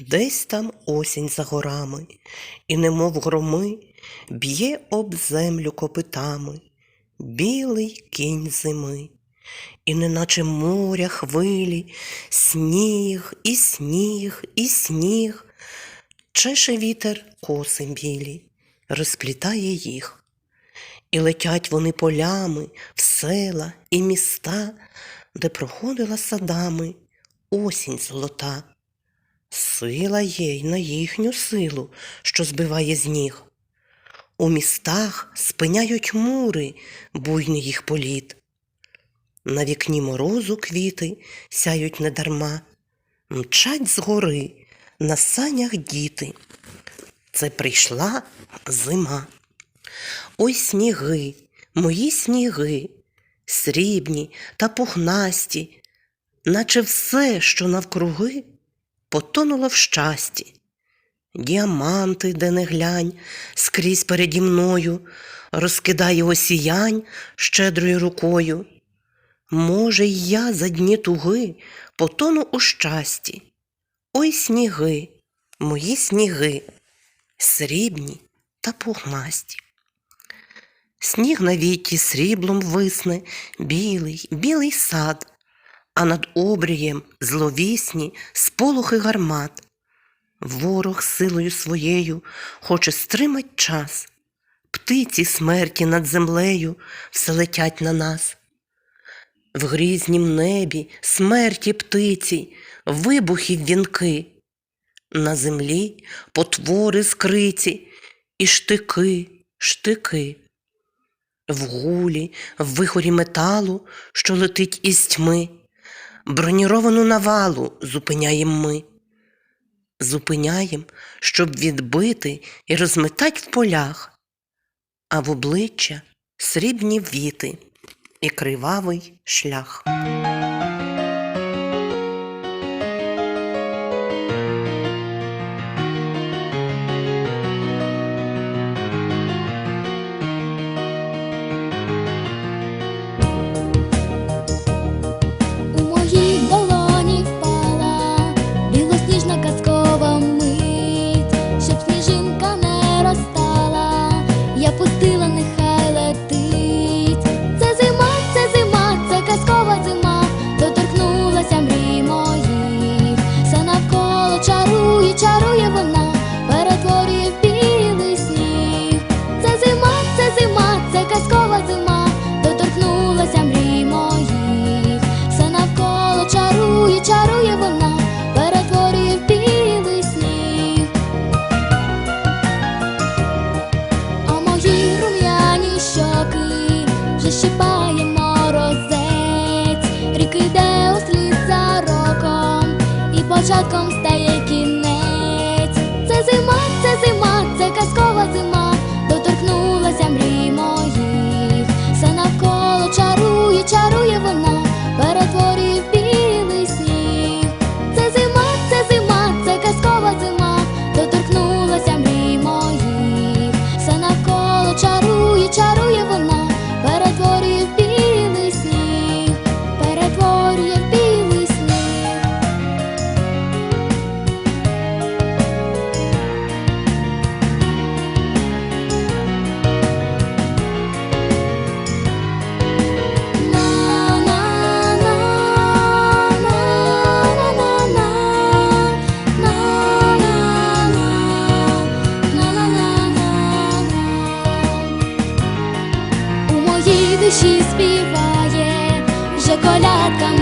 Десь там осінь за горами, і немов громи б'є об землю копитами білий кінь зими, і неначе моря хвилі, сніг і сніг, і сніг, чеше вітер коси білі, розплітає їх. І летять вони полями в села і міста, де проходила садами осінь золота. Сила є й на їхню силу, що збиває з ніг. У містах спиняють мури, буйний їх політ. На вікні морозу квіти сяють недарма, мчать згори, на санях діти. Це прийшла зима. Ой сніги, мої сніги, срібні та пухнасті, наче все, що навкруги, потонуло в щасті. Діаманти, де не глянь, скрізь переді мною, розкидає осіянь щедрою рукою. Може, й я за дні туги потону у щасті. Ой сніги, мої сніги, срібні та пухнасті. Сніг на віті сріблом висне, білий, білий сад, а над обрієм зловісні сполохи гармат. Ворог силою своєю хоче стримать час. Птиці смерті над землею все летять на нас. В грізнім небі смерті птиці, вибухів вінки. На землі потвори скриці і штики, штики. В гулі, в вихорі металу, що летить із тьми, броніровану навалу зупиняємо ми. Зупиняєм, щоб відбити і розметать в полях, а в обличчя срібні віти і кривавий шлях. Вже щипає морозець, рік іде услід за роком, і початком стає кінець. Душі співає вже колядка